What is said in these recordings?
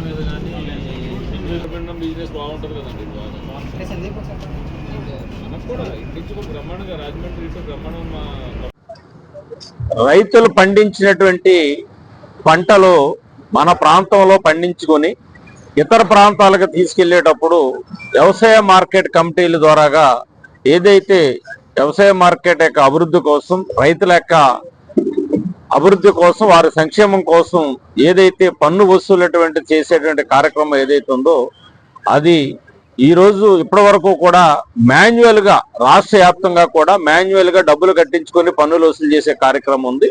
మీద బిజినెస్ బాగుంటుంది కదండి. మనకు కూడా బ్రహ్మాండంగా రాజమండ్రి బ్రహ్మాండం రైతులు పండించినటువంటి పంటలు మన ప్రాంతంలో పండించుకొని ఇతర ప్రాంతాలకు తీసుకెళ్ళేటప్పుడు వ్యవసాయ మార్కెట్ కమిటీల ద్వారాగా ఏదైతే వ్యవసాయ మార్కెట్ యొక్క అభివృద్ధి కోసం రైతుల యొక్క అభివృద్ధి కోసం వారి సంక్షేమం కోసం ఏదైతే పన్ను వసూలటువంటి చేసేటువంటి కార్యక్రమం ఏదైతే ఉందో అది ఈరోజు ఇప్పటి వరకు కూడా మాన్యువల్గా రాష్ట్ర వ్యాప్తంగా కూడా మాన్యువల్గా డబ్బులు కట్టించుకొని పన్నులు వసూలు చేసే కార్యక్రమం ఉంది.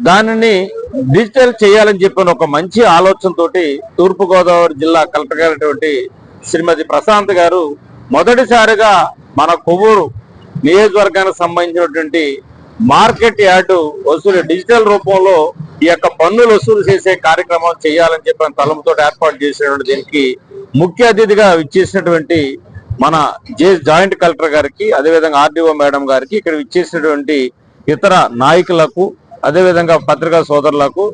దానిని డిజిటల్ చేయాలని చెప్పిన ఒక మంచి ఆలోచనతోటి తూర్పుగోదావరి జిల్లా కలెక్టర్ గారైనటువంటి శ్రీమతి ప్రశాంత్ గారు మొదటిసారిగా మన కొవ్వూరు నియోజకవర్గానికి సంబంధించినటువంటి మార్కెట్ యార్డు వసూలు డిజిటల్ రూపంలో ఈ యొక్క పన్నులు వసూలు చేసే కార్యక్రమం చేయాలని చెప్పిన తలంతో ఏర్పాటు చేసినటువంటి దీనికి ముఖ్య అతిథిగా ఇచ్చేసినటువంటి మన జే జాయింట్ కలెక్టర్ గారికి అదేవిధంగా ఆర్డీఓ మేడం గారికి ఇక్కడ ఇచ్చేసినటువంటి ఇతర నాయకులకు అదేవిధంగా పత్రికా సోదరులకు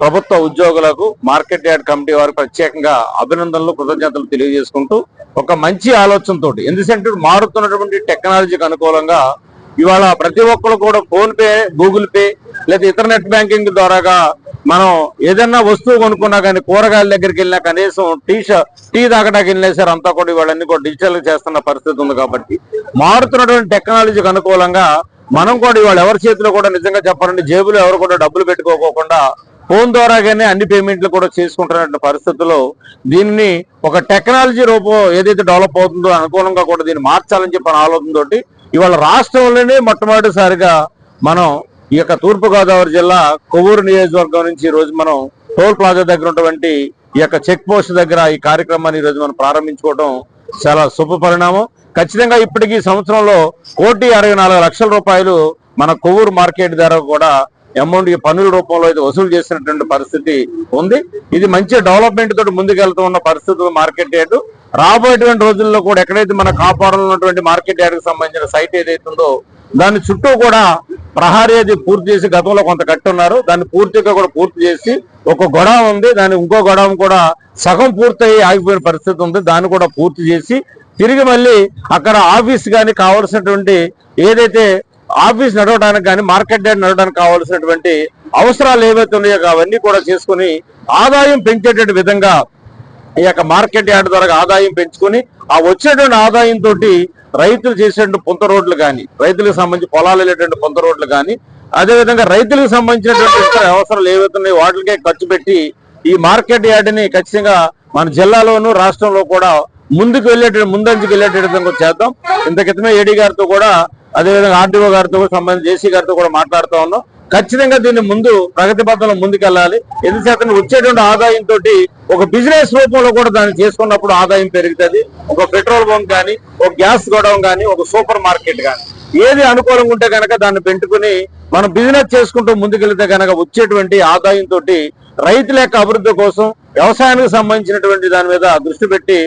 ప్రభుత్వ ఉద్యోగులకు మార్కెట్ యార్డ్ కమిటీ వారికి ప్రత్యేకంగా అభినందనలు కృతజ్ఞతలు తెలియజేసుకుంటూ ఒక మంచి ఆలోచనతోటి ఎందుకంటే మారుతున్నటువంటి టెక్నాలజీకి అనుకూలంగా ఇవాళ ప్రతి ఒక్కరు కూడా ఫోన్ పే గూగుల్ పే లేదా ఇతర నెట్ బ్యాంకింగ్ ద్వారాగా మనం ఏదైనా వస్తువు కొనుక్కున్నా కానీ కూరగాయల దగ్గరికి వెళ్ళినా కనీసం టీ షర్ట్ టీ తాగడానికి వెళ్ళేసారు సరే అంతా కూడా ఇవాళన్నీ కూడా డిజిటల్ చేస్తున్న పరిస్థితి ఉంది కాబట్టి మారుతున్నటువంటి టెక్నాలజీకి అనుకూలంగా మనం కూడా ఇవాళ ఎవరి చేతిలో కూడా నిజంగా చెప్పాలంటే జేబులో ఎవరు కూడా డబ్బులు పెట్టుకోకోకుండా ఫోన్ ద్వారాగానే అన్ని పేమెంట్లు కూడా చేసుకుంటున్న పరిస్థితుల్లో దీన్ని ఒక టెక్నాలజీ రూపం ఏదైతే డెవలప్ అవుతుందో అనుకూలంగా కూడా దీన్ని మార్చాలని చెప్పిన ఆలోచనతోటి ఇవాళ రాష్ట్రంలోనే మొట్టమొదటిసారిగా మనం ఈ యొక్క తూర్పుగోదావరి జిల్లా కొవ్వూరు నియోజకవర్గం నుంచి ఈరోజు రోజు మనం టోల్ ప్లాజా దగ్గర ఉన్నటువంటి ఈ యొక్క చెక్ పోస్ట్ దగ్గర ఈ కార్యక్రమాన్ని ఈరోజు రోజు మనం ప్రారంభించుకోవడం చాలా శుభ పరిణామం. ఖచ్చితంగా ఇప్పటికీ సంవత్సరంలో కోటి అరవై నాలుగు లక్షల రూపాయలు మన కొవ్వూరు మార్కెట్ ధర కూడా అమౌంట్ పన్నుల రూపంలో ఇది వసూలు చేసినటువంటి పరిస్థితి ఉంది. ఇది మంచి డెవలప్మెంట్ తోటి ముందుకెళ్తూ ఉన్న పరిస్థితులు మార్కెట్ రేటు. రాబోయేటువంటి రోజుల్లో కూడా ఎక్కడైతే మన కాపాడంలో ఉన్నటువంటి మార్కెట్ యార్డ్కి సంబంధించిన సైట్ ఏదైతే ఉందో దాని చుట్టూ కూడా ప్రహారీ అది పూర్తి చేసి గతంలో కొంత కట్టున్నారు. దాన్ని పూర్తిగా కూడా పూర్తి చేసి ఒక గొడవ ఉంది. దాని ఇంకో గొడవ కూడా సగం పూర్తయి ఆగిపోయిన పరిస్థితి ఉంది. దాన్ని కూడా పూర్తి చేసి తిరిగి మళ్ళీ అక్కడ ఆఫీస్ కానీ కావాల్సినటువంటి ఏదైతే ఆఫీస్ నడవడానికి కానీ మార్కెట్ డేట్ నడవడానికి కావాల్సినటువంటి అవసరాలు ఏవైతే ఉన్నాయో అవన్నీ కూడా చేసుకుని ఆదాయం పెంచేటటువంటి విధంగా ఈ యొక్క మార్కెట్ యార్డ్ ద్వారా ఆదాయం పెంచుకొని ఆ వచ్చేటువంటి ఆదాయం తోటి రైతులు చేసేటువంటి పొంత రోడ్లు కానీ రైతులకు సంబంధించి పొలాలు వెళ్ళేటువంటి పొంత రోడ్లు కానీ అదేవిధంగా రైతులకు సంబంధించినటువంటి ఇతర అవసరాలు ఏవైతున్నాయి వాటికే ఖర్చు పెట్టి ఈ మార్కెట్ యార్డ్ని ఖచ్చితంగా మన జిల్లాలోను రాష్ట్రంలో కూడా ముందుకు వెళ్ళేటట్టు ముందంజకి వెళ్ళేటట్టు విధంగా చేద్దాం. ఇంత క్రితమే ఏడీ గారితో కూడా అదేవిధంగా ఆర్డీఓ గారితో సంబంధించి జేసీ గారితో కూడా మాట్లాడుతూ ఉన్నాం. ఖచ్చితంగా దీన్ని ముందు ప్రగతి పథంలో ముందుకెళ్ళాలి. ఎందుచేత వచ్చేటువంటి ఆదాయం తోటి ఒక బిజినెస్ రూపంలో కూడా దాన్ని చేసుకున్నప్పుడు ఆదాయం పెరుగుతుంది. ఒక పెట్రోల్ బంక్ కానీ ఒక గ్యాస్ గొడవం కానీ ఒక సూపర్ మార్కెట్ కానీ ఏది అనుకూలంగా ఉంటే కనుక దాన్ని పెట్టుకుని మనం బిజినెస్ చేసుకుంటూ ముందుకెళ్తే కనుక వచ్చేటువంటి ఆదాయం తోటి రైతుల యొక్క అభివృద్ధి కోసం వ్యవసాయానికి సంబంధించినటువంటి దాని మీద దృష్టి పెట్టి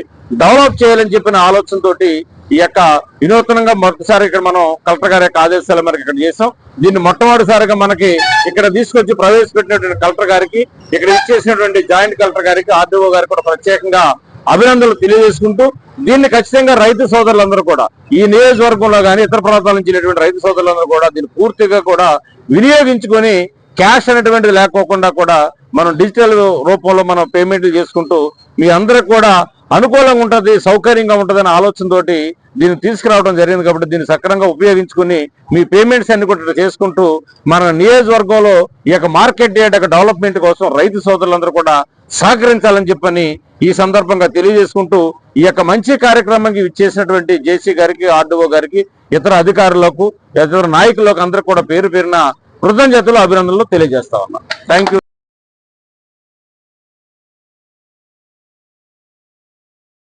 డెవలప్ చేయాలని చెప్పిన ఆలోచనతోటి ఈ యొక్క వినూతనంగా మొదటిసారి ఇక్కడ మనం కలెక్టర్ గారి యొక్క ఆదేశాల మేరకు ఇక్కడ చేసాం దీన్ని మొట్టమొదటిసారిగా మనకి ఇక్కడ తీసుకొచ్చి ప్రవేశపెట్టినటువంటి కలెక్టర్ గారికి ఇక్కడ ఇచ్చేసినటువంటి జాయింట్ కలెక్టర్ గారికి ఆర్డీఓ గారికి కూడా ప్రత్యేకంగా అభినందనలు తెలియజేసుకుంటూ దీన్ని ఖచ్చితంగా రైతు సోదరులందరూ కూడా ఈ నియోజకవర్గంలో కానీ ఇతర ప్రాంతాల నుంచి వెళ్ళేటువంటి రైతు సోదరులందరూ కూడా దీన్ని పూర్తిగా కూడా వినియోగించుకొని క్యాష్ అనేటువంటిది లేకోకుండా కూడా మనం డిజిటల్ రూపంలో మనం పేమెంట్లు చేసుకుంటూ మీ అందరికి కూడా అనుకూలంగా ఉంటుంది సౌకర్యంగా ఉంటుందనే అనే ఆలోచనతోటి దీన్ని తీసుకురావడం జరిగింది కాబట్టి దీన్ని సక్రమంగా ఉపయోగించుకుని మీ పేమెంట్స్ అన్ని కూడా చేసుకుంటూ మన నియోజకవర్గంలో ఈ యొక్క మార్కెట్ డేట్ యొక్క డెవలప్మెంట్ కోసం రైతు సోదరులందరూ కూడా సహకరించాలని చెప్పని ఈ సందర్భంగా తెలియజేసుకుంటూ ఈ యొక్క మంచి కార్యక్రమానికి ఇచ్చేసినటువంటి జేసీ గారికి ఆర్డీఓ గారికి ఇతర అధికారులకు ఇతర నాయకులకు అందరికి కూడా పేరు పేరున కృతజ్ఞతలు అభినందనలు తెలియజేస్తా ఉన్నా. థ్యాంక్